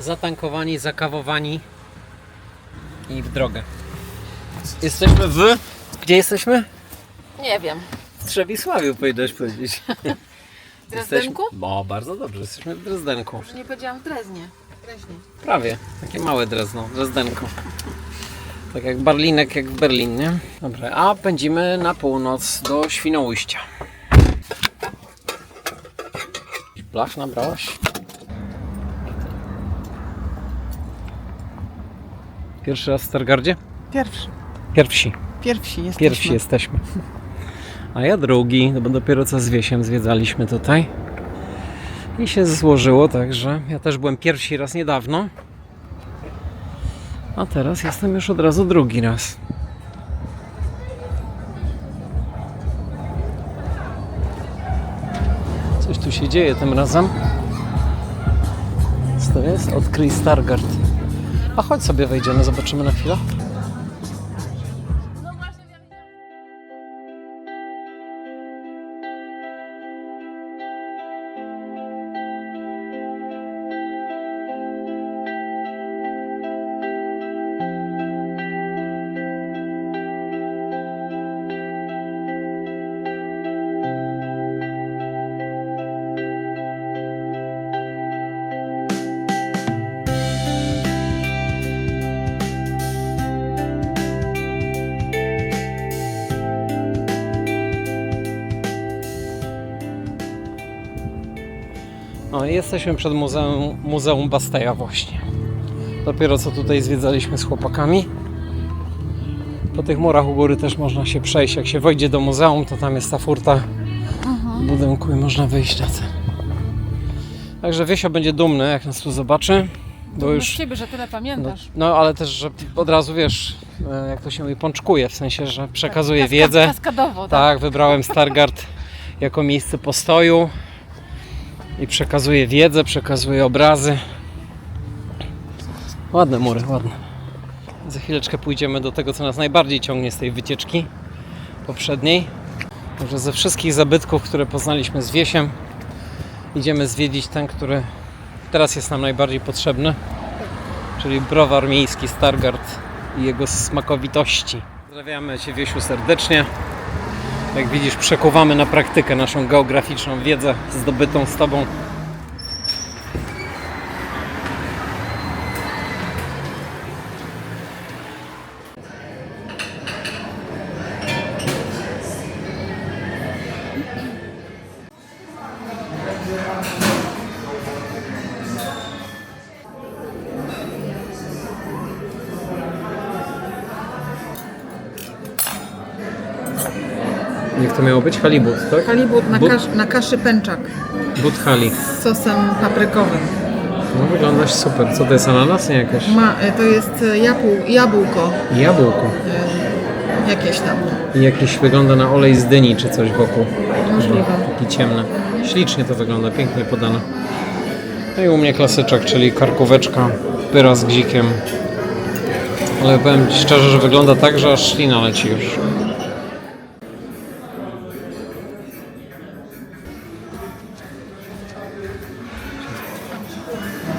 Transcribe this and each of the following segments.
zatankowani, zakawowani i w drogę. Jesteśmy w... Gdzie jesteśmy? Nie wiem. W Trzewisławiu, powinnaś powiedzieć. W Drezdenku? O, bardzo dobrze, jesteśmy w Drezdenku. Może nie powiedziałam w Dreznie. Dreźnie. Prawie, takie małe Drezno, Drezdenko. Tak jak Barlinek, jak w Berlin, nie? Dobra, a pędzimy na północ do Świnoujścia. Blach nabrałaś? Pierwszy raz w Stargardzie? Pierwszy. Pierwsi. Pierwsi jesteśmy. Pierwsi jesteśmy. A ja drugi, no bo dopiero co z Wiesiem zwiedzaliśmy tutaj. I się złożyło tak, że ja też byłem pierwszy raz niedawno. A teraz jestem już od razu drugi raz. Coś tu się dzieje tym razem. Co to jest? Odkryj Stargard. A chodź sobie wejdziemy, zobaczymy na chwilę. Jesteśmy przed muzeum, muzeum Basteja właśnie. Dopiero co tutaj zwiedzaliśmy z chłopakami. Po tych murach u góry też można się przejść. Jak się wejdzie do muzeum, to tam jest ta furta w budynku i można wyjść na ten. Także Wiesio będzie dumny, jak nas tu zobaczy. Bo Już... już, z ciebie, że tyle no, pamiętasz. no ale też, że od razu wiesz, e, jak to się mówi, pączkuje, w sensie, że przekazuje Kaska- wiedzę. Kaskadowo, tak. Tak, wybrałem Stargard jako miejsce postoju i przekazuję wiedzę, przekazuję obrazy. Ładne mury, ładne. Za chwileczkę pójdziemy do tego, co nas najbardziej ciągnie z tej wycieczki poprzedniej. Także ze wszystkich zabytków, które poznaliśmy z Wiesiem, idziemy zwiedzić ten, który teraz jest nam najbardziej potrzebny, czyli browar miejski Stargard i jego smakowitości. Pozdrawiamy Cię Wiesiu serdecznie. Jak widzisz, przekuwamy na praktykę naszą geograficzną wiedzę zdobytą z Tobą. Być? Halibut, tak? Halibut na, But- kasz, na kaszy pęczak But hali. z sosem paprykowym. No wyglądasz super. Co to jest ananas? Nie jakaś? Ma, e, to jest e, jabł, jabłko Jabłko. e, jakieś tam. I jakiś wygląda na olej z dyni czy coś wokół. Możliwe. Taki ciemny. Ślicznie to wygląda, pięknie podane. No i u mnie klasyczek, czyli karkóweczka, pyra z gzikiem. Ale powiem Ci szczerze, że wygląda tak, że aż ślina leci już.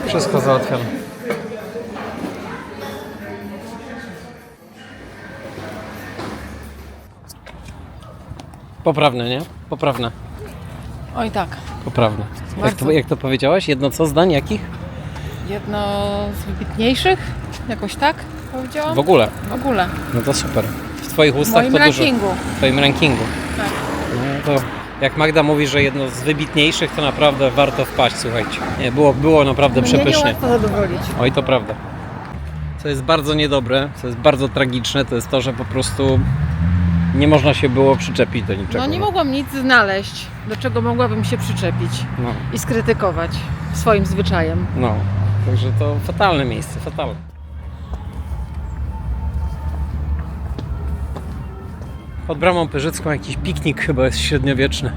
Wszystko załatwione. Poprawne, nie? Poprawne. Oj tak. Poprawne. Jak Bardzo. to, jak to powiedziałaś? Jedno co zdań? Jakich? Jedno z wybitniejszych, jakoś tak powiedziałam? W ogóle. W ogóle. No to super. W Twoich W ustach moim to dużo. rankingu. W Twoim rankingu. Tak. No to jak Magda mówi, że jedno z wybitniejszych, to naprawdę warto wpaść, słuchajcie. Nie, było, było naprawdę Mnie nie przepysznie. łatwo zadowolić. Oj, to prawda. Co jest bardzo niedobre, co jest bardzo tragiczne, to jest to, że po prostu nie można się było przyczepić do niczego. No nie mogłam nic znaleźć, do czego mogłabym się przyczepić No, i skrytykować swoim zwyczajem. no. Także to fatalne miejsce, fatalne. Pod bramą Pyrzycką jakiś piknik chyba jest średniowieczny.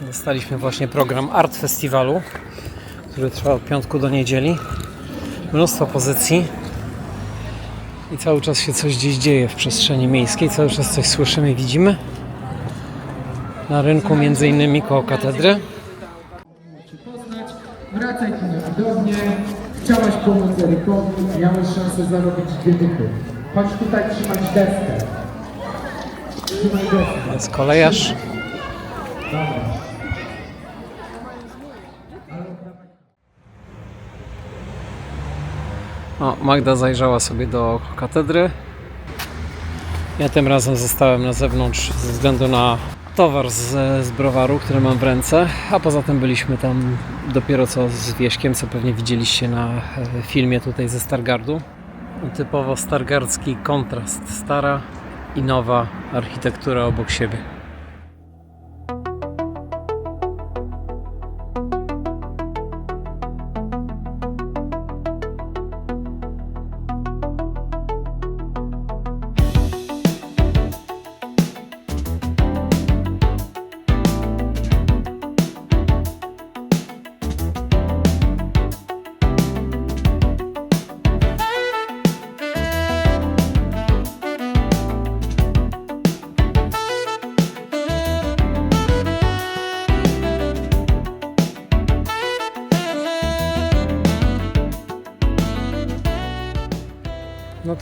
Dostaliśmy właśnie program Art Festiwalu, który trwa od piątku do niedzieli. Mnóstwo pozycji. I cały czas się coś gdzieś dzieje w przestrzeni miejskiej, cały czas coś słyszymy, widzimy. Na rynku między innymi koło katedry. Wracaj tu niewidownie. Chciałaś pomóc Erykowi, miałeś szansę zarobić dwie dychy. Chodź tutaj trzymać deskę. Trzymaj deskę. Jest kolejarz. O, Magda zajrzała sobie do katedry. Ja tym razem zostałem na zewnątrz ze względu na towar z, z browaru, który mam w ręce, a poza tym byliśmy tam dopiero co z Wieśkiem, co pewnie widzieliście na e, filmie tutaj ze Stargardu. Typowo stargardzki kontrast, stara i nowa architektura obok siebie.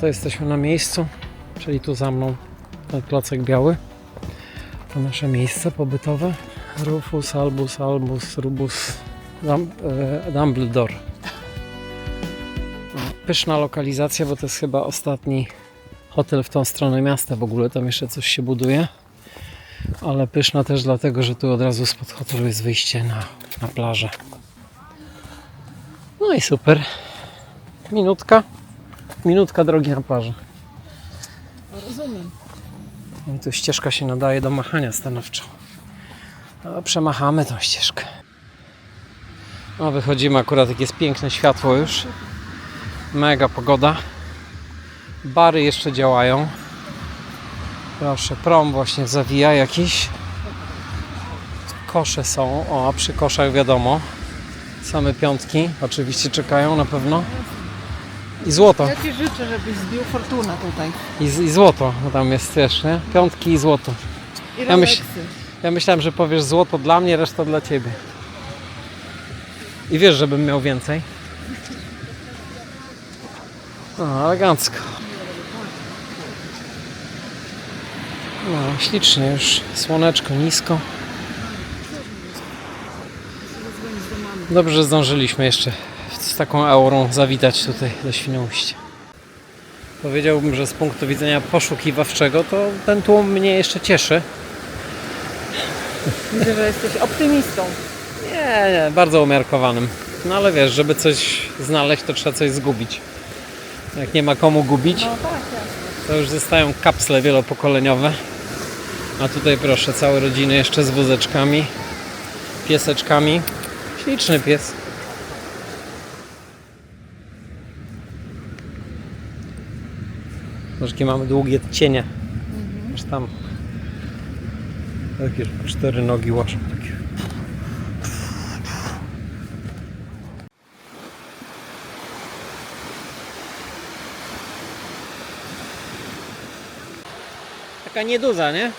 To jesteśmy na miejscu, czyli tu za mną ten klocek biały. To nasze miejsce pobytowe. Rufus, Albus, Albus, Rubus, e, Dumbledore. Pyszna lokalizacja, bo to jest chyba ostatni hotel w tą stronę miasta. W ogóle tam jeszcze coś się buduje. Ale pyszna też dlatego, że tu od razu spod hotelu jest wyjście na, na plażę. No i super. Minutka. Minutka drogi na plaży. Rozumiem. I tu ścieżka się nadaje do machania stanowczo. No, przemachamy tą ścieżkę. No, wychodzimy akurat, jak jest piękne światło już. Mega pogoda. Bary jeszcze działają. Proszę, prom właśnie zawija jakiś. Kosze są. O, a przy koszach wiadomo. Same piątki oczywiście czekają na pewno. I złoto. Ja Ci życzę, żebyś zbił fortunę tutaj. I, z- I złoto, bo tam jest też, nie? Piątki i złoto. I Ja myśl-. Ja myślałem, że powiesz złoto dla mnie, reszta dla ciebie. I wiesz, żebym miał więcej. No, elegancko. No, ślicznie już. Słoneczko nisko. Dobrze, że zdążyliśmy jeszcze z taką aurą zawitać tutaj do Świnoujścia. Powiedziałbym, że z punktu widzenia poszukiwawczego to ten tłum mnie jeszcze cieszy. Widzę, że jesteś optymistą. Nie, nie, bardzo umiarkowanym. No ale wiesz, żeby coś znaleźć, to trzeba coś zgubić. Jak nie ma komu gubić, No tak, jasne. to już zostają kapsle wielopokoleniowe. A tutaj proszę, całe rodziny jeszcze z wózeczkami, pieseczkami. Śliczny pies. Zobacz, jakie mamy długie cienie. Aż tam. Takie cztery nogi łażą. Takie. Taka nieduza, nie?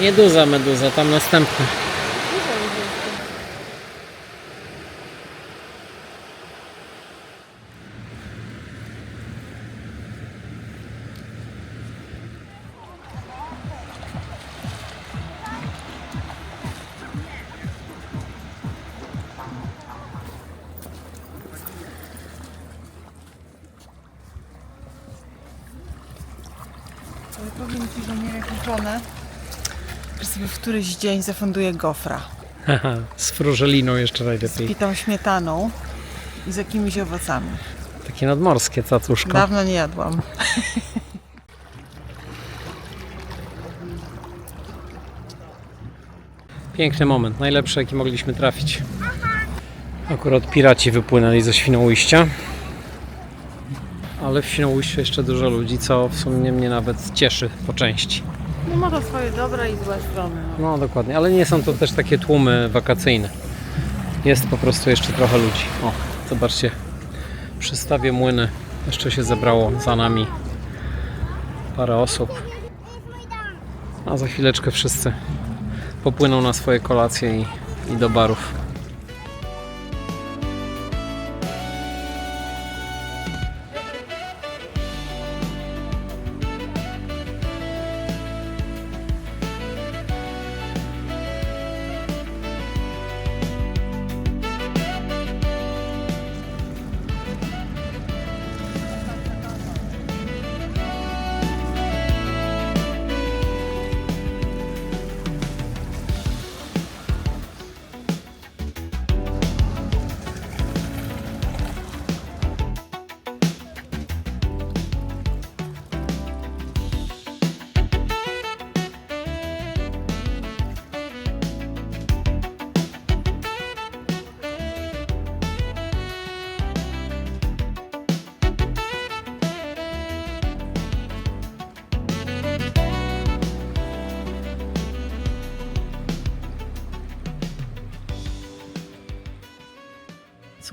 Nieduza meduza, tam następna. Że sobie w któryś dzień zafunduję gofra. Haha, z frużeliną jeszcze Z najlepiej. pitą śmietaną i z jakimiś owocami. Takie nadmorskie cacuszko. Dawno nie jadłam. Piękny moment, najlepszy jaki mogliśmy trafić. Akurat piraci wypłynęli ze Świnoujścia. Ale w Świnoujściu jeszcze dużo ludzi, co w sumie mnie nawet cieszy po części. No ma to swoje dobre i złe strony. No. No dokładnie, ale nie są to też takie tłumy wakacyjne. Jest po prostu jeszcze trochę ludzi. O, zobaczcie, przy stawie młyny Jeszcze się zebrało za nami parę osób. A za chwileczkę wszyscy popłyną na swoje kolacje i, i do barów.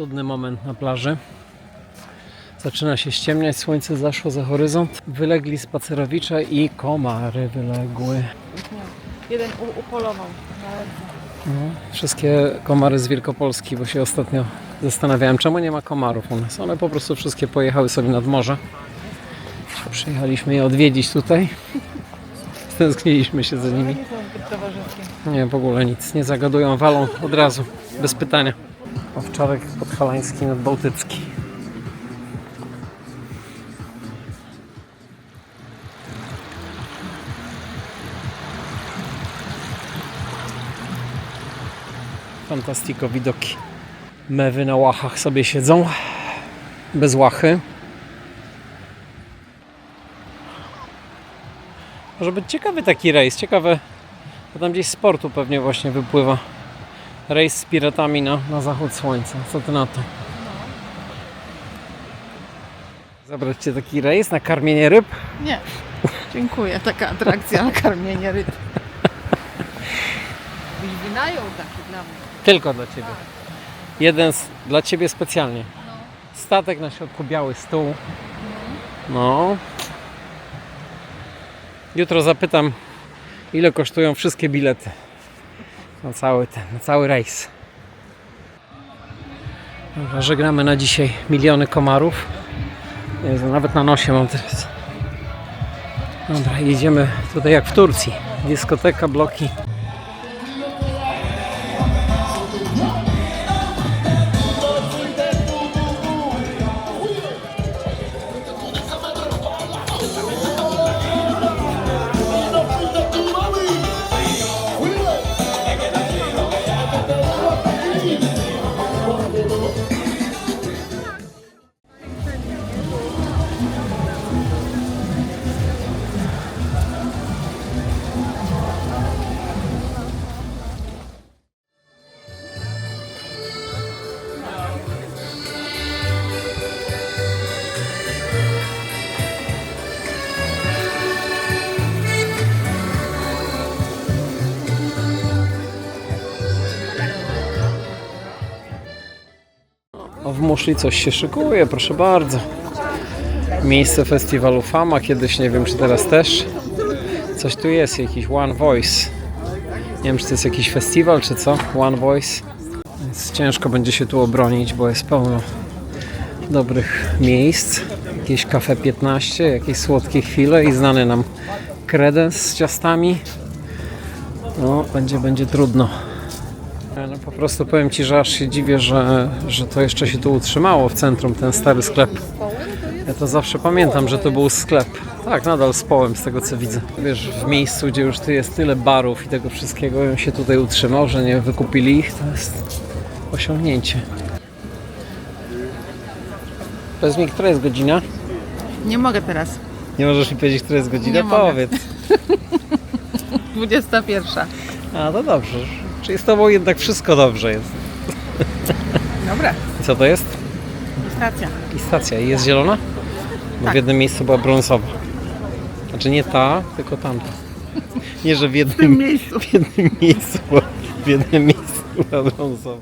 Cudny moment na plaży. Zaczyna się ściemniać, słońce zaszło za horyzont. Wylegli spacerowicze i komary wyległy. Jeden upolował. No, wszystkie komary z Wielkopolski, bo się ostatnio zastanawiałem, czemu nie ma komarów u nas. One po prostu wszystkie pojechały sobie nad morze. Przyjechaliśmy je odwiedzić tutaj. Stęskniliśmy się za nimi. Nie, w ogóle nic. Nie zagadują, walą od razu, bez pytania. Owczarek podhalański nadbałtycki. Fantastiko widoki. Mewy na łachach sobie siedzą. Bez łachy. Może być ciekawy taki rejs. Ciekawe, bo tam gdzieś z portu pewnie właśnie wypływa rejs z piratami na, na zachód słońca. Co ty na to? Zabrać cię taki rejs na karmienie ryb? Nie. Dziękuję. Taka atrakcja na karmienie ryb. Byś wynajął taki dla mnie. Tylko dla ciebie. Jeden z, dla ciebie specjalnie. Statek na środku, biały stół. No. Jutro zapytam, ile kosztują wszystkie bilety na cały ten, na cały rejs. Żegnamy na dzisiaj miliony komarów. Jezu, nawet na nosie mam teraz. Dobra, jedziemy tutaj jak w Turcji. Dyskoteka, bloki. W Muszli coś się szykuje, proszę bardzo. Miejsce festiwalu Fama, kiedyś nie wiem czy teraz też. Coś tu jest, jakiś One Voice. Nie wiem czy to jest jakiś festiwal czy co, One Voice. Więc ciężko będzie się tu obronić, bo jest pełno dobrych miejsc. Jakieś kafe 15, jakieś słodkie chwile i znany nam kredens z ciastami. No, będzie, będzie trudno. No, po prostu powiem Ci, że aż się dziwię, że, że to jeszcze się tu utrzymało w centrum, ten stary sklep. Ja to zawsze pamiętam, że to był sklep. Tak, nadal z połem z tego co widzę. Wiesz, w miejscu, gdzie już tu jest tyle barów i tego wszystkiego, on się tutaj utrzymał, że nie wykupili ich, to jest osiągnięcie. Powiedz mi, która jest godzina? Nie mogę teraz. Nie możesz mi powiedzieć, która jest godzina? Nie mogę. Powiedz. 21. A, to dobrze. Czyli z Tobą jednak wszystko dobrze jest. Dobra. I co to jest? Stacja. I stacja. I jest zielona? Bo Tak. w jednym miejscu była brązowa. Znaczy nie ta, tylko tamta. Nie, że w jednym, miejscu. w jednym miejscu była, w jednym miejscu była brązowa.